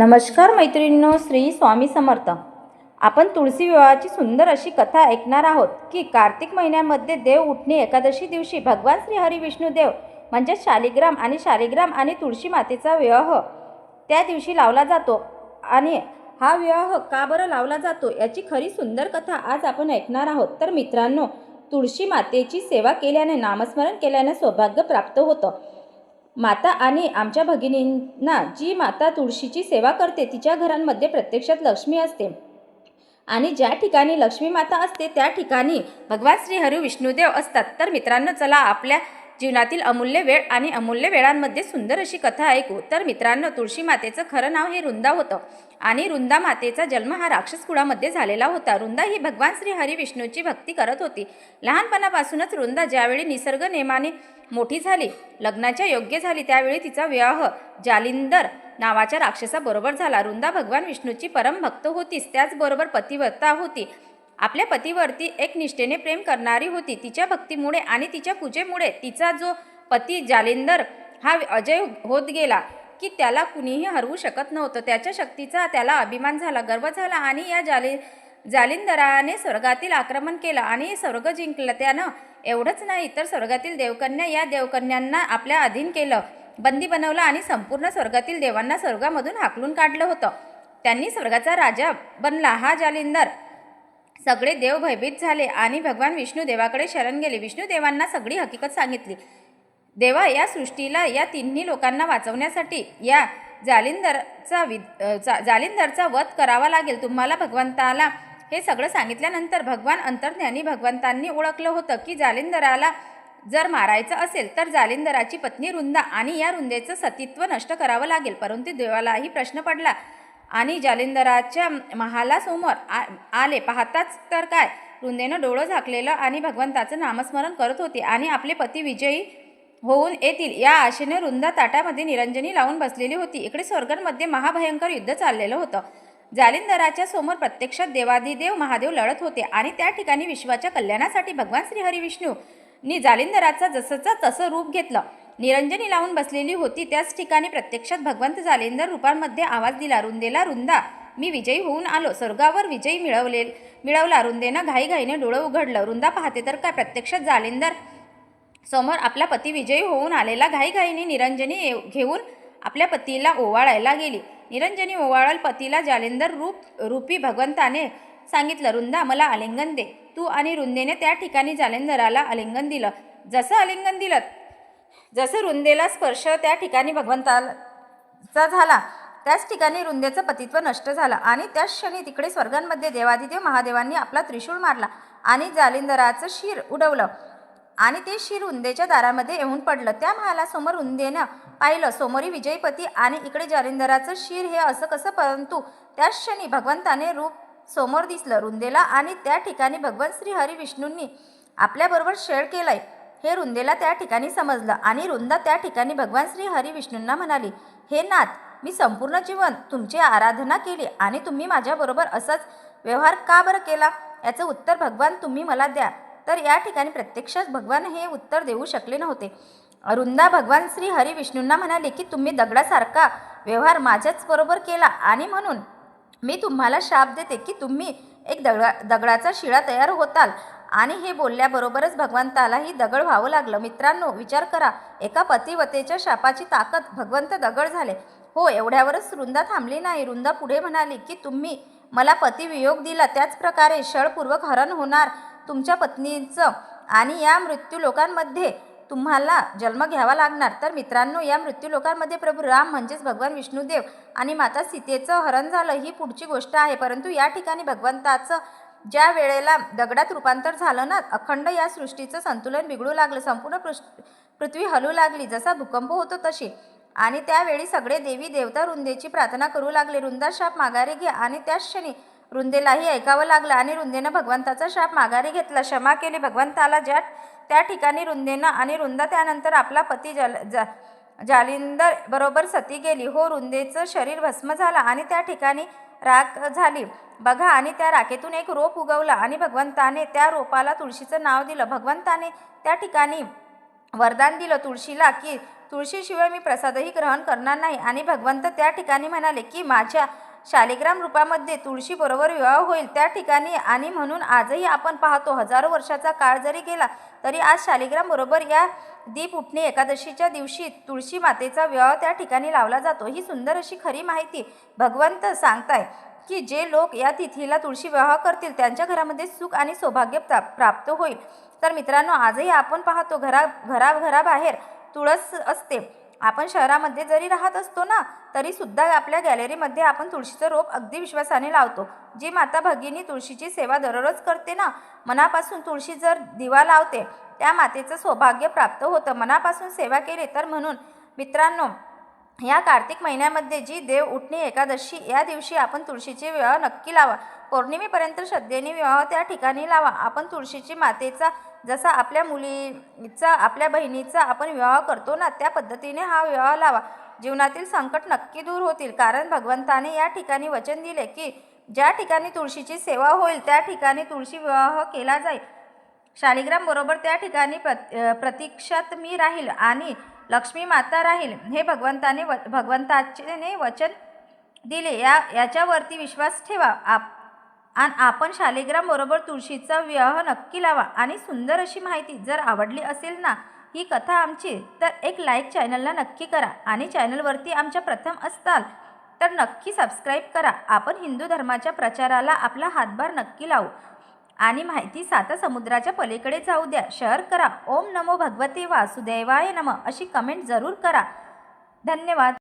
नमस्कार मैत्रिणींनो श्री स्वामी समर्थ. आपण तुळशी विवाहाची सुंदर अशी कथा ऐकणार आहोत की कार्तिक महिन्यामध्ये देव उठणे एकादशी दिवशी भगवान श्री हरी विष्णुदेव म्हणजे शालिग्राम आणि शालिग्राम आणि तुळशी मातेचा विवाह त्या दिवशी लावला जातो. आणि हा विवाह का बरं लावला जातो याची खरी सुंदर कथा आज आपण ऐकणार आहोत. तर मित्रांनो तुळशी मातेची सेवा केल्याने नामस्मरण केल्याने सौभाग्य प्राप्त होतं. माता आणि आमच्या भगिनींना जी माता तुळशीची सेवा करते तिच्या घरांमध्ये प्रत्यक्षात लक्ष्मी असते. आणि ज्या ठिकाणी लक्ष्मी माता असते त्या ठिकाणी भगवान श्री हरी विष्णुदेव असतात. तर मित्रांनो चला आपल्या जीवनातील अमूल्य वेळ आणि अमूल्य वेळांमध्ये सुंदर अशी कथा ऐकू तर मित्रांनो तुळशी मातेचं खरं नाव हे रुंदा होतं. आणि रुंदा मातेचा जन्म हा राक्षस कुळामध्ये झालेला होता. रुंदा ही भगवान श्री हरी विष्णूची भक्ती करत होती. लहानपणापासूनच रुंदा ज्यावेळी निसर्ग नेमाने मोठी झाली लग्नाच्या योग्य झाली त्यावेळी तिचा विवाह जालिंदर नावाच्या राक्षसाबरोबर झाला. रुंदा भगवान विष्णूची परमभक्त होतीस होतीच त्याचबरोबर पतिव्रता होती. आपल्या पतीवरती एक निष्ठेने प्रेम करणारी होती. तिच्या भक्तीमुळे आणि तिच्या पूजेमुळे तिचा जो पती जालिंदर हा अजय होत गेला की त्याला कुणीही हरवू शकत नव्हतं. त्याच्या शक्तीचा त्याला अभिमान झाला गर्व झाला आणि या जाली जालिंदराने स्वर्गातील आक्रमण केलं आणि स्वर्ग जिंकलं. त्यानं एवढंच नाही तर स्वर्गातील देवकन्या या देवकन्यांना आपल्या अधीन केलं. बंदी बनवलं आणि संपूर्ण स्वर्गातील देवांना स्वर्गामधून हाकलून काढलं होतं. त्यांनी स्वर्गाचा राजा बनला. हा जालिंदर सगळे देव भयभीत झाले आणि भगवान विष्णू देवाकडे शरण गेले. विष्णू देवांना सगळी हकीकत सांगितली. देवा या सृष्टीला या तिन्ही लोकांना वाचवण्यासाठी या जालिंदरचा वि जा जालिंदरचा वध करावा लागेल. तुम्हाला भगवंताला हे सगळं सांगितल्यानंतर भगवान अंतर्ज्ञानी भगवंतांनी ओळखलं होतं की जालिंदराला जर मारायचं असेल तर जालिंदराची पत्नी रुंदा आणि या रुंदेचं सतीत्व नष्ट करावं लागेल. परंतु देवालाही प्रश्न पडला. आणि जालिंदराच्या महालासमोर आ आले. पाहताच तर काय? रुंदेनं डोळं झाकलेलं आणि भगवंताचं नामस्मरण करत होते आणि आपले पती विजयी होऊन येतील. या आशेने रुंदा ताटामध्ये निरंजनी लावून बसलेली होती. इकडे स्वर्गांमध्ये महाभयंकर युद्ध चाललेलं होतं. जालिंदराच्या समोर प्रत्यक्षात देवादिदेव महादेव लढत होते आणि त्या ठिकाणी विश्वाच्या कल्याणासाठी भगवान श्री हरी विष्णूनी जालिंदराचा जसंचा तसं रूप घेतलं. निरंजनी लावून बसलेली होती. त्याच ठिकाणी प्रत्यक्षात भगवंत जालेंदर रूपांमध्ये आवाज दिला रुंदेला रुंदा मी विजयी होऊन आलो. स्वर्गावर विजयी मिळवले मिळवला. रुंदेनं घाईघाईने डोळं उघडलं. रुंदा पाहते तर काय? प्रत्यक्षात जालेंदर समोर आपला पती विजयी होऊन आलेला. घाईघाईने निरंजनी घेऊन आपल्या पतीला ओवाळायला गेली. निरंजनी ओवाळल पतीला जालेंदर रूप रूपी भगवंताने सांगितलं रुंदा मला आलिंगन दे. तू आणि रुंदेने त्या ठिकाणी जालेंदराला आलिंगन दिलं. जसं आलिंगन दिलं जसं रुंदेला स्पर्श त्या ठिकाणी भगवंताचा झाला त्याच ठिकाणी रुंदेचं पतित्व नष्ट झालं आणि त्याच क्षणी तिकडे स्वर्गांमध्ये देवादिदेव महादेवांनी आपला त्रिशूळ मारला आणि जालिंदराचं शिर उडवलं आणि ते शिर रुंदेच्या दारामध्ये येऊन पडलं. त्या महालासमोर रुंदेनं पाहिलं समोरी विजयपती आणि इकडे जालिंदराचं शिर हे असं कसं परंतु त्याच क्षणी भगवंताने रूप समोर दिसलं. रुंदेला आणि त्या ठिकाणी भगवान श्री हरी विष्णूंनी आपल्याबरोबर शेअर केलाय. हे रुंदेला त्या ठिकाणी समजलं आणि रुंदा त्या ठिकाणी भगवान श्री हरी विष्णूंना म्हणाली हे नाथ मी संपूर्ण जीवन तुमची आराधना केली आणि तुम्ही माझ्याबरोबर असाच व्यवहार का बरं केला? याचं उत्तर भगवान तुम्ही मला द्या. तर या ठिकाणी प्रत्यक्षात भगवान हे उत्तर देऊ शकले नव्हते. रुंदा भगवान श्री हरी विष्णूंना म्हणाले की तुम्ही दगडासारखा व्यवहार माझ्याच बरोबर केला आणि म्हणून मी तुम्हाला शाप देते की तुम्ही एक दगडा दगडाचा शिळा तयार होताल आणि हे बोलल्याबरोबरच भगवंतालाही दगड व्हावं लागलं. मित्रांनो विचार करा. एका पतिवतेच्या शापाची ताकद. भगवंत दगड झाले. हो एवढ्यावरच रुंदा थांबली नाही. रुंदा पुढे म्हणाली की तुम्ही मला पतिवियोग दिला. त्याच प्रकारे हरण होणार तुमच्या पत्नीचं आणि या मृत्यू लोकांमध्ये तुम्हाला जन्म घ्यावा लागणार. तर मित्रांनो या मृत्यू लोकांमध्ये प्रभू राम म्हणजेच भगवान विष्णुदेव आणि माता सीतेचं हरण झालं. ही पुढची गोष्ट आहे. परंतु या ठिकाणी भगवंताचं ज्या वेळेला दगडात रूपांतर झालं ना अखंड या सृष्टीचं संतुलन बिघडू लागलं संपूर्ण पृथ्वी हलू लागली जसा भूकंप होतो तशी. आणि त्यावेळी सगळे देवी देवता रुंदेची प्रार्थना करू लागले रुंदा शाप माघारी घे आणि त्याच क्षणी रुंदेलाही ऐकावं लागलं आणि रुंदेनं भगवंताचा शाप माघारी घेतला क्षमा केली. भगवंताला ज्या त्या ठिकाणी रुंदेनं आणि रुंदा त्यानंतर आपला पती जल जा जालिंदर बरोबर सती गेली. हो रुंदेचं शरीर भस्म झालं आणि त्या ठिकाणी राख झाली. बघा आणि त्या राखेतून एक रोप उगवला आणि भगवंताने त्या रोपाला तुळशीचं नाव दिलं. भगवंताने त्या ठिकाणी वरदान दिलं तुळशीला की तुळशीशिवाय मी प्रसादही ग्रहण करणार नाही. आणि भगवंत त्या ठिकाणी म्हणाले की माझ्या शालिग्राम रूपामध्ये तुळशीबरोबर विवाह होईल त्या ठिकाणी. आणि म्हणून आजही आपण पाहतो हजारो वर्षाचा काळ जरी गेला तरी आज शालिग्रामबरोबर या दीप उठणे एकादशीच्या दिवशी तुळशी मातेचा विवाह त्या ठिकाणी लावला जातो. ही सुंदर अशी खरी माहिती भगवंत सांगताय की जे लोक या तिथीला तुळशी विवाह करतील त्यांच्या घरामध्ये सुख आणि सौभाग्य प्राप्त होईल. तर मित्रांनो आजही आपण पाहतो घरा घरा घराबाहेर तुळस असते. आपण शहरामध्ये जरी राहत असतो ना तरी सुद्धा आपल्या गॅलरीमध्ये आपण तुळशीचं रोप अगदी विश्वासाने लावतो. जी माता भगिनी तुळशीची सेवा दररोज करते ना मनापासून तुळशी जर दिवा लावते त्या मातेचं सौभाग्य प्राप्त होतं. मनापासून सेवा केली तर म्हणून मित्रांनो या कार्तिक महिन्यामध्ये जी देव उठणी एकादशी या दिवशी आपण तुळशीचे विवाह नक्की लावा. पौर्णिमेपर्यंत श्रद्धेने विवाह त्या ठिकाणी लावा. आपण तुळशीची मातेचा जसा आपल्या मुलीचा आपल्या बहिणीचा आपण विवाह करतो ना त्या पद्धतीने हा विवाह लावा. जीवनातील संकट नक्की दूर होतील कारण भगवंताने या ठिकाणी वचन दिले की ज्या ठिकाणी तुळशीची सेवा होईल त्या ठिकाणी तुळशी विवाह केला जाईल. शालिग्राम बरोबर त्या ठिकाणी प्रत प्रतीक्षात मी राहील आणि लक्ष्मी माता राहील. हे भगवंताने व भगवंताचे वचन दिले. या याच्यावरती विश्वास ठेवा. आप आणि आपण शालिग्रामबरोबर तुळशीचा विवाह नक्की लावा आणि सुंदर अशी माहिती जर आवडली असेल ना ही कथा आमची तर एक लाईक चॅनलला नक्की करा आणि चॅनलवरती आमच्या प्रथम असताल तर नक्की सबस्क्राईब करा. आपण हिंदू धर्माच्या प्रचाराला आपला हातभार नक्की लावू. आणि माहिती साता समुद्राच्या पलीकडे जाऊ द्या. शेअर करा. ओम नमो भगवते वासुदेवाय नम. अशी कमेंट जरूर करा. धन्यवाद.